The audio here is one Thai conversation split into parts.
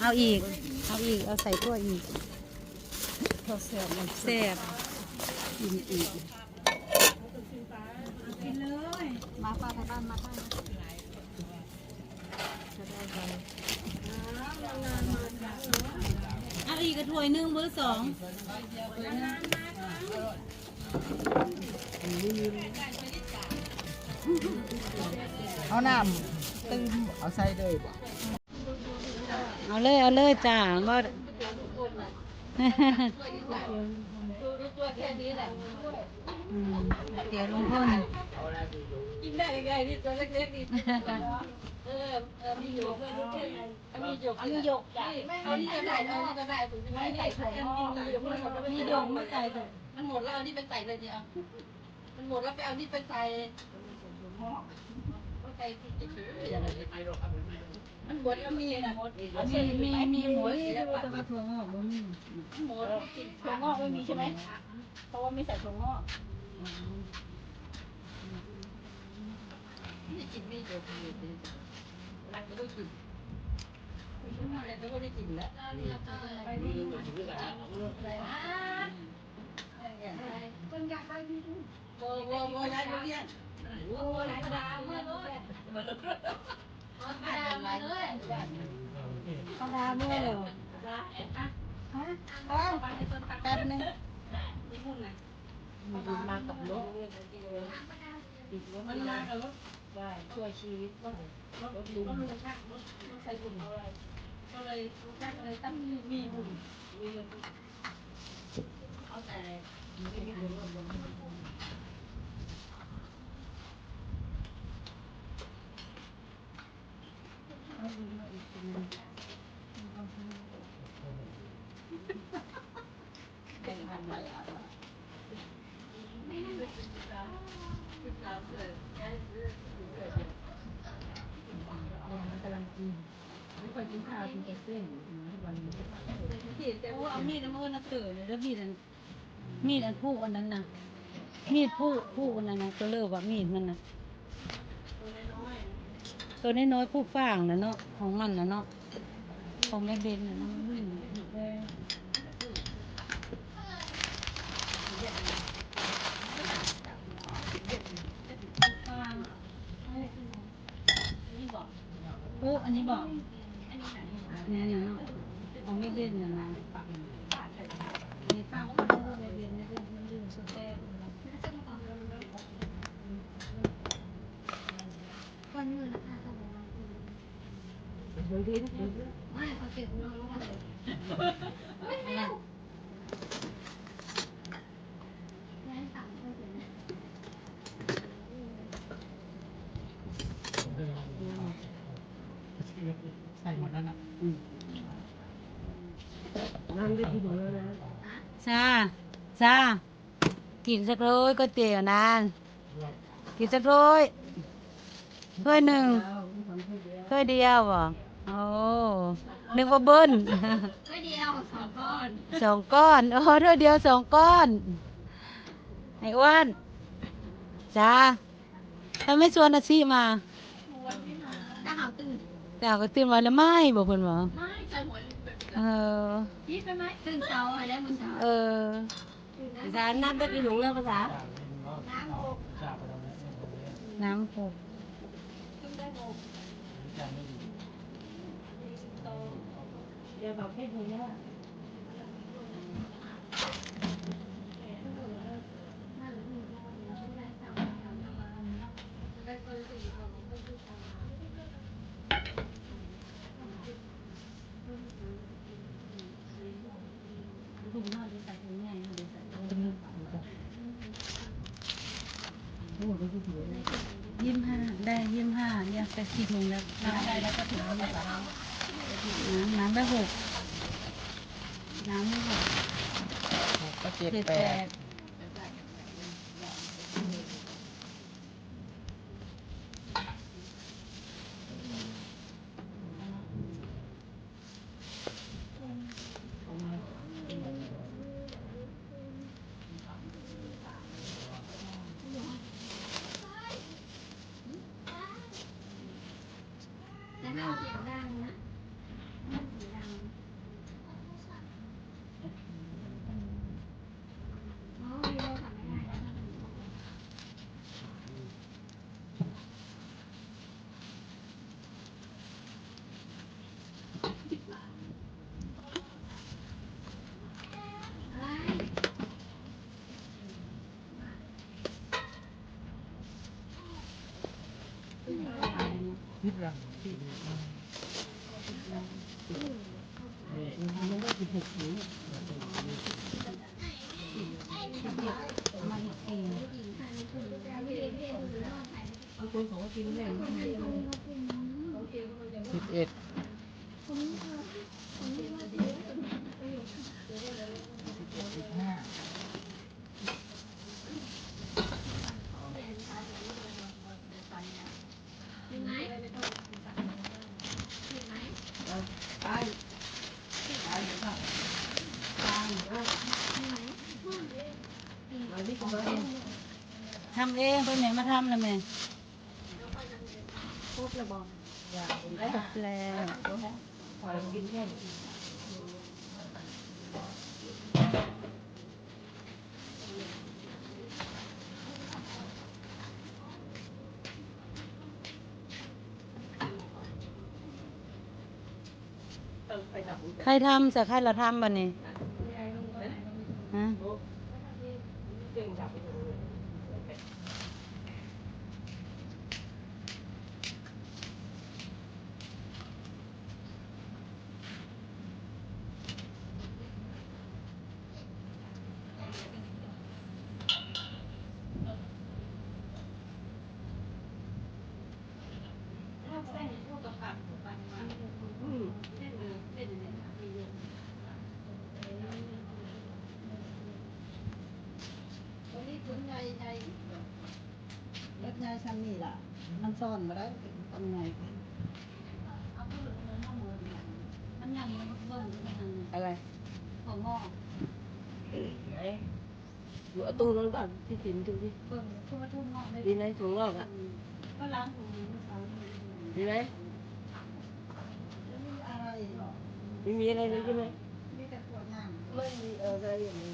เอาอีก เอาอีก เอาใส่ถ้วยอีกข้าวแซ่บมันแซ่บกินอีกกินเลย มาป้าไปบ้านมาป้าเอาอีกกระถ้วยหนึ่งมื้อสองเอาน้ำตื้มเอาใส่เลยบ่ เอาเลยเอาเลยจ้าบ่อืมเดี๋ยวลุงพ่นกินได้ยังไงนี่ตัวเล็กๆนี่เออเออมีหยกมีหยกมีหยกจ้ะเอานี่ก็ได้เอานี่ก็ได้ผมจะไม่ใส่ถุงมีหยกมีหยกไม่ใส่ถุงมันหมดแล้วเอานี่ไปใส่เลยเนี่ยมันหมดแล้วไปเอานี่ไปใส่ก็ใส่ที่จะคือมันหม ดแล้วมีนะหมดมีมีมีหมดแล้วแต่ว่าถั่วงอกบ่มีหมดกินถั่วงอกไม่มีใช่ไหมเพราะว่าไม่ใส่ถั่วงอกนี่กินไม่หยกเลยหลังก็ไม่กินอะไรก็ไม่ได้กินแล้วไปนี่โบโบโบย้ายโรงเรียนโอ้ยกระดาษเมื่อเล กระดามาเลยข้าวดาเมื่อแล้วแป๊บนึงมากับรถติดรถมันมากับรถได้ช่วยชีวิตรถรถลุงรถช่างรถรถใส่บุญก็เลยช่างเลยตั้งมีบุญมีเอาแต่ไม่มีบุญ โอ้เอามีดอันมื่อนะเต๋อเลยแล้วมีดอันมีดอันผู้อันนั้นน่ะมีดผู้ผู้อันนั้นนะก็เลิกว่ามีดมันน่ะ ตัวน้อยๆผู้ฟางนะเนาะของมันนะเนาะของแม่เบนน่ะเนาะอืมโอ้อันนี้บอกนี่นะเนาะของแม่เบนน่ะนะนี่ตั้งของแม่เบนแม่เบนมันดื่มสเต็ก ใส่หมดแล้วนะจ้าจ้ากินสักร้อยก๋วยเตี๋ยวนานกินสักร้อยถ้วยหนึ่งถ้วยเดียวเหรอ โอ้นึกว่าเบิ้ลก็เดียวสองก้อนสองก้อนโอ้ถ้วยเดียวสองก้อนไอ้อ้วนจ้าถ้าไม่ชวนอาชีมาถ้าหาตื่นแต่เอาก็ตื่นมาแล้วไม่บอกเพิ่นบอกไม่ใส่หัวเออยี่ไปไหมตื่นเช้าอะไรมึงเช้าเออภาษานับได้กี่หลงแล้วภาษาน้ำหกเดี๋ยวบ อกเพศนี้นะถุงนอกดีใส่ถุงใหญ่ดีใส่ถุงยี่สิบห้าได้ยี่สิบห้าเนี่ยไปสิบโมงแล้วน้ำได้แล้วก็ถึง น้ำน้ำได้หกน้ำได้หกหกก็เจ็ดเจ็ดแปแปดด หลังที่สิบเอ็ด เองไปไหนมาทำล่ะแม่ครบระบองครบแล้วปล่อกินแค่นี้ใครทำจะใครเราทำบ่นี่ฮะ เล็กง่ายชั้นนี่ล่ะ มันซ่ อนมาได้ทำไงมันยังไงเลยนอะไรหัวงอกไหนอยู่เอาตู้นั้นก่อนที่สินดูดิเบิ่งทั่วทุ่งงอกเลยดีไหมถุงอกอะก็ล้างถุงมือเมื่อเช้าวดีไหมไม่มีอะไรเลยใช่ไหมมีแต่ขวดน้ำไม่มีอะไรอย่างนี้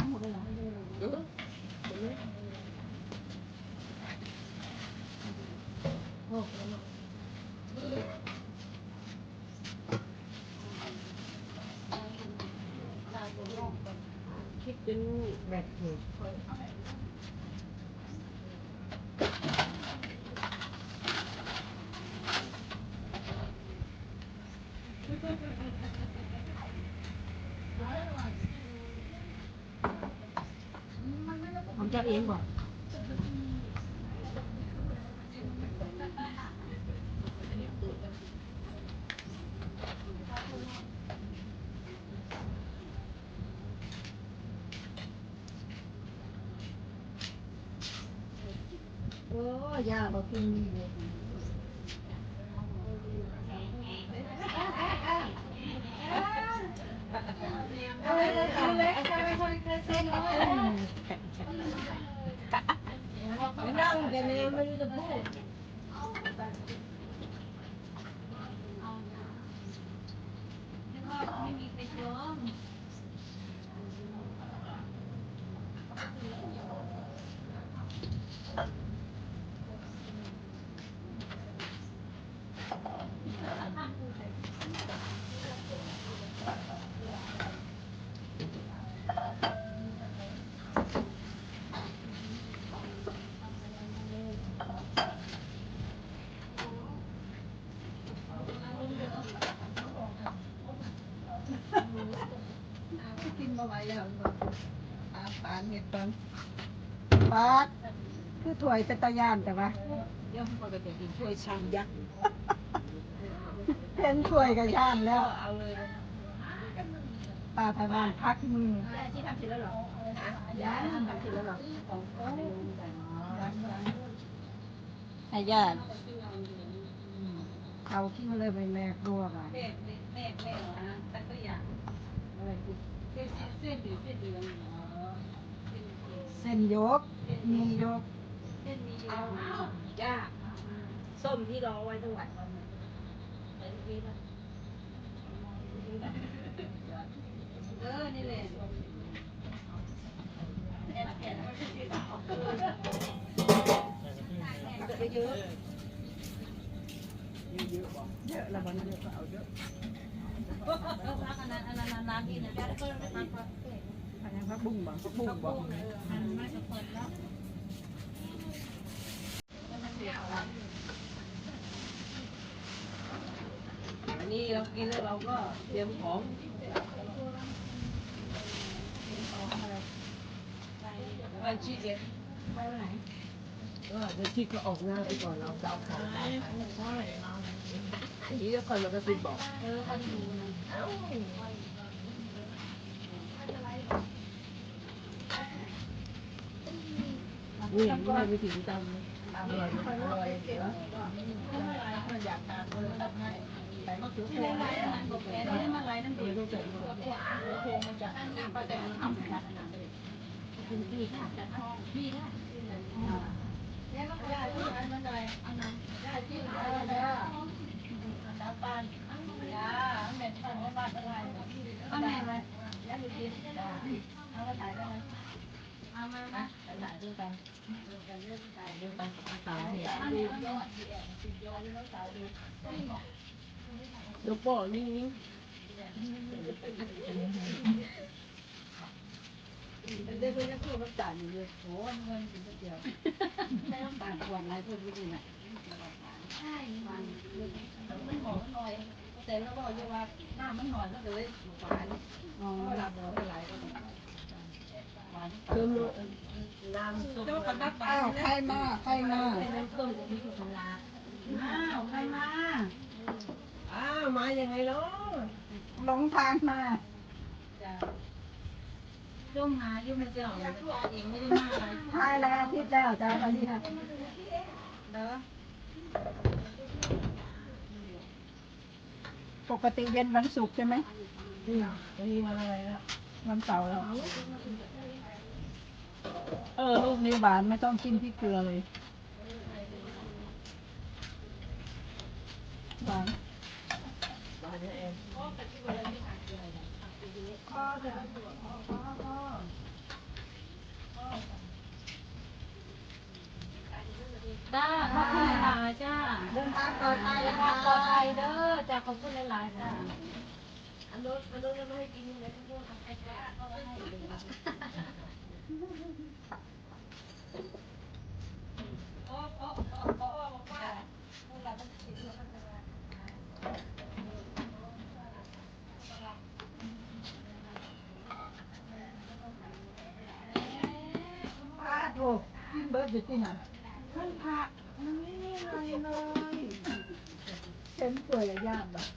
างหมดเลยเหรอ เออเห็นไหมโอ้ ล้างหัวงอกก่อน คิดเป็นแบบนี้ ผมจะเองบอก โอ้ยาบอกกินดีเลย ไม่นั่งแต่แม่ไม่รู้จะพูด ไม่มีใครยอม กินมาไหวแล้วปาปานเห็ดปังปาดคือ ถวยเป็นตะยานแต่ว่าเดี๋ยวพอจะกินช่วยชามยักษ์เห็นถวยกับย่านแล้วเอาเลยปลาพะนานพักมือที่ทำเสร็จแล้วเหรอย่านทำเสร็จแล้วเหรอย่านย่านให้ญาติเขาคิดมาเลยไปแลกด้วยกันแม่แม่แม่แม่นะแต่ก็อยากอะไรคือเส้นเส้นหรือเส้นเดือนอ๋อเส้นเส้นยกมียก เส้นมีเอาจ้าส้มที่รอไว้ทั้งวันไปดีนเออ นี่แหละแอนแอนมันคือสีขาวจะเยอะเยอะล้วมันเยอะก็เอาเยอะอันนั้นอันนั้นน้ำดีนะจ๊ะก็ไม่ทำก็อันนั้นพักบุ้งบ่พักบุ้งบ่มันไม่สะกดแล้ว อันนี้เรา กินแล้วเราก็เตรียมของไปชี้เด็ดไปไหนก็เดี๋ยวที่ก็ออกหน้าไปก่อนเราจะเอาของไปอันนี้ก็คนเราก็ติดบอกเออคนดูนะนี่ไม่ไปถึงจำอร่อยอร่อยเดี๋ยวมันอยากทานก็เลยทำให้แต่ก็คือโค้งไล่มันบอกแกนี่มันไล่นั่นเดีเดี๋ยยววต้องเสร็จโค้ งมันจะก็จะทำกันคุณพี่ค่ะจัดห้องพี่ค่ะแล้วก็ยาที่อันนั้นอะไรอันนั้นยาที่นนั้นอะไรน้ำปานยาแม่ทำบ้านอะไรก็แม่อะไรยาดูดีเอามาถ่ายกันนะเอามามาถ่ายด้วย ด้วยกันตามเหตุดูยอดดีแอนติดยอดแล้วถ่เดี๋ยวป่อนนี่เดี๋ยวเพื่อนพูดว่าจ่ายอยู่เลยโอ้เงินถึงเดียวไม่ต้องต่างขวดอะไรพูดไม่ดีน่ะใช่มันมันหอมหน่อย แต่เราบอกอยู่ว่าหน้ามันหน่อยก็เลยหวานอ๋อเวลาบอกเป็นไรก็หวานคือน้ำส้มอ้าวใครมาใครมาน้ำส้มกับพริกลาอ้าวใครมา อ้าวมายังไงเนาะหลงทางมาจะต้มหายุ่งไม่เจ้าเองไม่ได้มาอะไรทายแล้วอาทิตย์แล้วจ้าไปที่ค่ะเด้อปกติเย็นวันศุกร์ใช่ไหมวันนี้วันอะไรแล้ววันเสาร์แล้ว เออลูกนี้หวานไม่ต้องกินพริกเกลือเลยหวาน จ้าขอบคุณหลายจ้าเดินทางปลอดภัยนะปลคะอดภัยเด้อจ้าขอบคุณหลายจ้าอันนู้นอันนู้นเราไม่ให้กินเลยทุกคนไอ้จ้าก็ไม่ให้เลยโอ้โอ้โอ้โอ้บอกว่าพวกเราต้องกินแล้วก็จะมา ป้กินเบิร์ดอยู่ที่ไหนท่านผักมันไม่มีอะไรเลยเข็มเปื่อยยางแบบ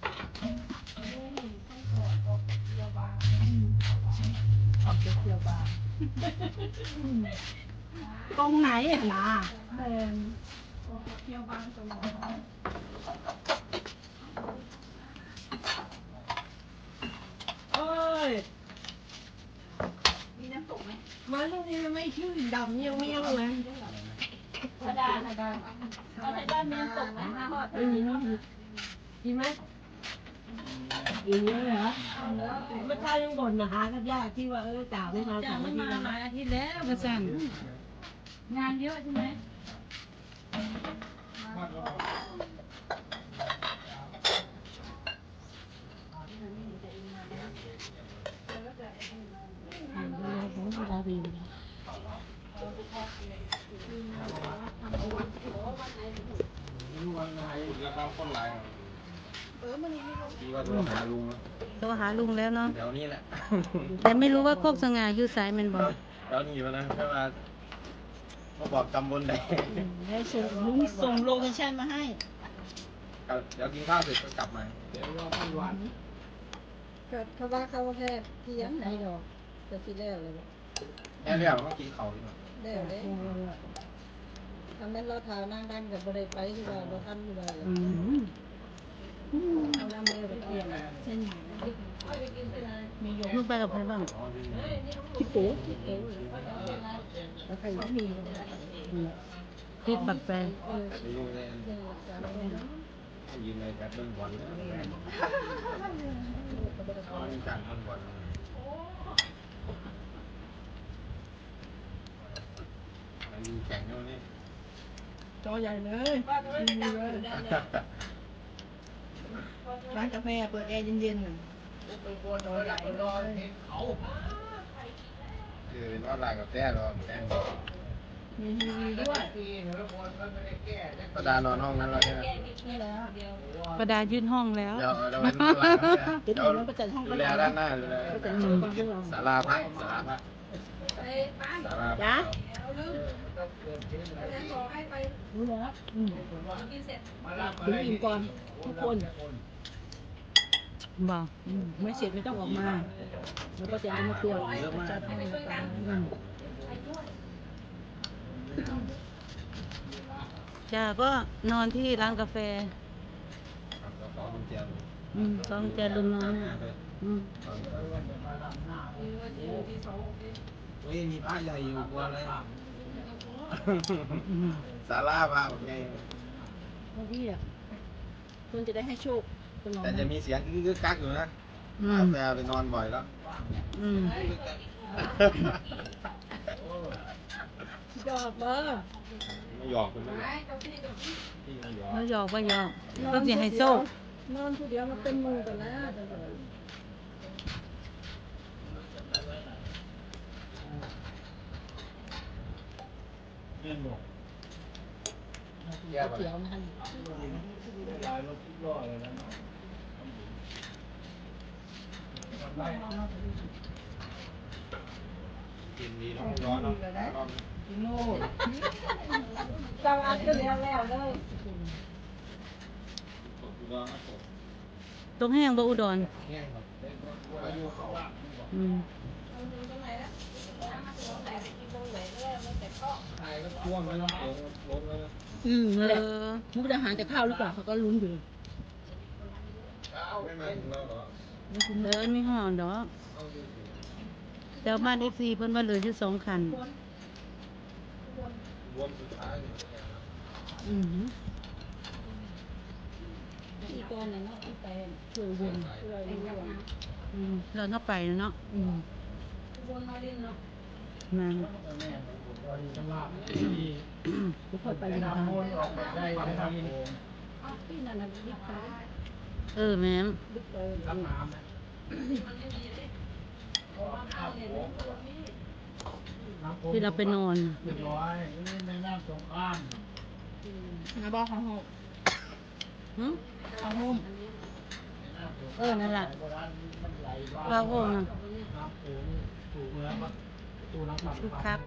ออกเกียวบางตรงไหนอะล่ะแมนเกียวบางตรงไหนโอ้ย มาตรงนี้ไม่ชื่อดำเงี้ยวเงี้ยวเลยกระดาษกระดาษเอาใส่บ้านเมียตกไหมมาหอดอืมกินไหมกินเยอะเหรอเมื่อเช้ายังบ่นนะหากันยากที่ว่าเออจ่าไม่มาจ้าจ่าไม่ไม่มามาหลายอาทิตย์แล้วกระสันงานเยอะใช่ไหม ผมเวลาบินรู้วันไหนแล้วก็คนหลายครับที่ว่าโทรหาลุงนะโทรหาลุงแล้วเนาะ เดี๋ยวนี้แหละแต่ไม่รู้ว่าโคกสง่าอยู่สายแมันบอกเดี๋ยวนี้วะนะแค่ว่าเขาบอกตำบลใดได้ส่งลุงส่งโลเคชั่นมาให้ก็เดี๋ยวกินข้าวเสร็จก็กลับมาก็เขาว่าเขาแค่เพียงไหนดอกจะสิแล้วเลย แค่เรียกว่ากินเขาดีกว่าแล้วเด้ทำให้เราทานั่งดันกับบริไปที่ว่าเราทันที่ว่าเลยเส้นหมี่มีโยลูกไปกับใครบ้างที่ปูแล้วใครไม่มีพริกบักแปรไม่รู้เลยยืนในแบดเบิ้งบอลเลยเขามีการเบิ้งบอล มันมีแข่งอยู่นี่จอใหญ่เลยดีเลยร้านกาแฟเปิดแอร์เย็นๆน่ะจอใหญ่เลยคือเป็นว่าลายกับแต้หรอแต้มีทีวีด้วยประดานอนห้องนั้นเราใช่ไหมนี่แหละประดายื่นห้องแล้วเดี๋ยวเราเป็นว่าลายกับแต้เดี๋ยวเดี๋ยวเราไปจัดห้องดูกันแลก่อนด้านหน้าดูแลไปจัดห้องกันข้างหลังศาลาพระศาลาพระศาลาพระ รู้แล้วอืมถึงอิ่มก่อนทุกคนบอกอืมไม่เสร็จไม่ต้องออกมา แล้วก็จะเอามาตรวจจัดให้อืมจ้าก็นอนที่ร้านกาแฟครับก็ขอกุญแจมืออืมต้องแจลุงน้องอะอืมเฮ้ยมีพระใหญ่อยู่กลัวอะไร อืมศาลาพระไงบางทีอะคนจะได้ให้โชคตลอดแต่จะมีเสียงกึกกักอยู่นะอืมแต่ไปนอนบ่อยแล้วอืมยอดเบอร์ไม่หยอกคุณนะพี่ไม่หยอกแล้วหยอกว่าหยอกก็สิให้โซ่นอนผู้เดียวมันเป็นมือกันแล้ว แก้ไป เขียวมันกินดีต้องร้อนเนาะร้อนโน่เจ้าอันก็แล้วแล้วเลยร้อนตกตรงแห้งบ่อุดรแห้งครับพายุเขาอืม ตายก็ท่วมแล้วน้ำโขงล้นแล้วนะ อืมเออมุกดาหารจะเข้าหรือเปล่าเขาก็ลุ้นอยู่ไม่มาถึงแล้วเหรอเออมีห้องดอกแต่บ้านเอฟซีเพิ่นว่าเหลืออยู่สองคันวนสุดท้ายอืมที่ก่อนน่ะเนาะที่ไปช่วยวนช่วยวนอืมเราเข้าไปแล้วเนาะอืมวนมาเล่นเนาะ นั่นทุกคนไปทางโน้นอ้าวที่นั่นน่ะบิ๊กไปเออแม่มบิ๊กไปมันไม่มีเลยเพราะว่าข้าวเนี่ยมันตัวนี้ที่เราไปนอนนะบอกของหกหึของหุ้มเออ นั่นแหละว่าโอ้นะ คึกคัก